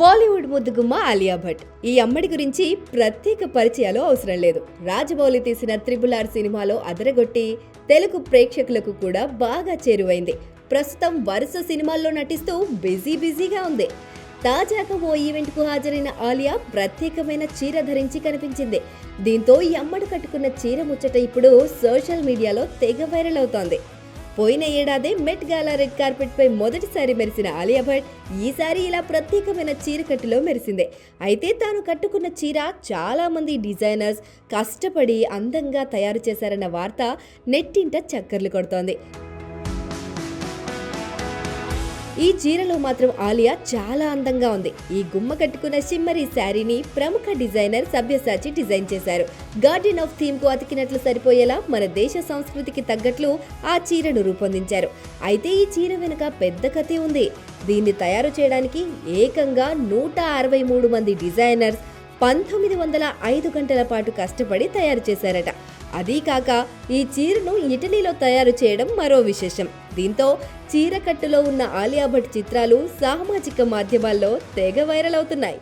బాలీవుడ్ ముద్దుగుమ్మ ఆలియా భట్. ఈ అమ్మడి గురించి ప్రత్యేక పరిచయాలు అవసరం లేదు. రాజమౌళి తీసిన త్రిబుల్ ఆర్ సినిమాలో అదరగొట్టి తెలుగు ప్రేక్షకులకు కూడా బాగా చేరువైంది. ప్రస్తుతం వరుస సినిమాల్లో నటిస్తూ బిజీ బిజీగా ఉంది. తాజాగా ఓ ఈవెంట్కు హాజరైన ఆలియా ప్రత్యేకమైన చీర ధరించి కనిపించింది. దీంతో ఈ అమ్మడు కట్టుకున్న చీర ముచ్చట ఇప్పుడు సోషల్ మీడియాలో తెగ వైరల్ అవుతోంది. పోయిన ఏడాదే మెట్ గాలా రెడ్ కార్పెట్ పై మొదటిసారి మెరిసిన ఆలియా భట్ ఈసారి ఇలా ప్రత్యేకమైన చీర కట్టులో మెరిసిందే. అయితే తాను కట్టుకున్న చీర చాలా మంది డిజైనర్స్ కష్టపడి అందంగా తయారు చేశారన్న వార్త నెట్టింట చక్కర్లు కొడుతోంది. ఈ చీరలో మాత్రం ఆలియా చాలా అందంగా ఉంది. ఈ గుమ్మ కట్టుకున్న షిమ్మరీ శారీని ప్రముఖ డిజైనర్ సభ్యసాచి డిజైన్ చేశారు. గార్డెన్ ఆఫ్ థీమ్కు అతికినట్లు సరిపోయేలా మన దేశ సంస్కృతికి తగ్గట్లు ఆ చీరను రూపొందించారు. అయితే ఈ చీర వెనుక పెద్ద కథే ఉంది. దీన్ని తయారు చేయడానికి ఏకంగా నూట అరవై మూడు మంది డిజైనర్స్ పంతొమ్మిది వందల ఐదు గంటల పాటు కష్టపడి తయారు చేశారట. అదీ కాక ఈ చీరను ఇటలీలో తయారు చేయడం మరో విశేషం. దీంతో చీరకట్టులో ఉన్న ఆలియా భట్ చిత్రాలు సామాజిక మాధ్యమాల్లో తెగ వైరల్ అవుతున్నాయి.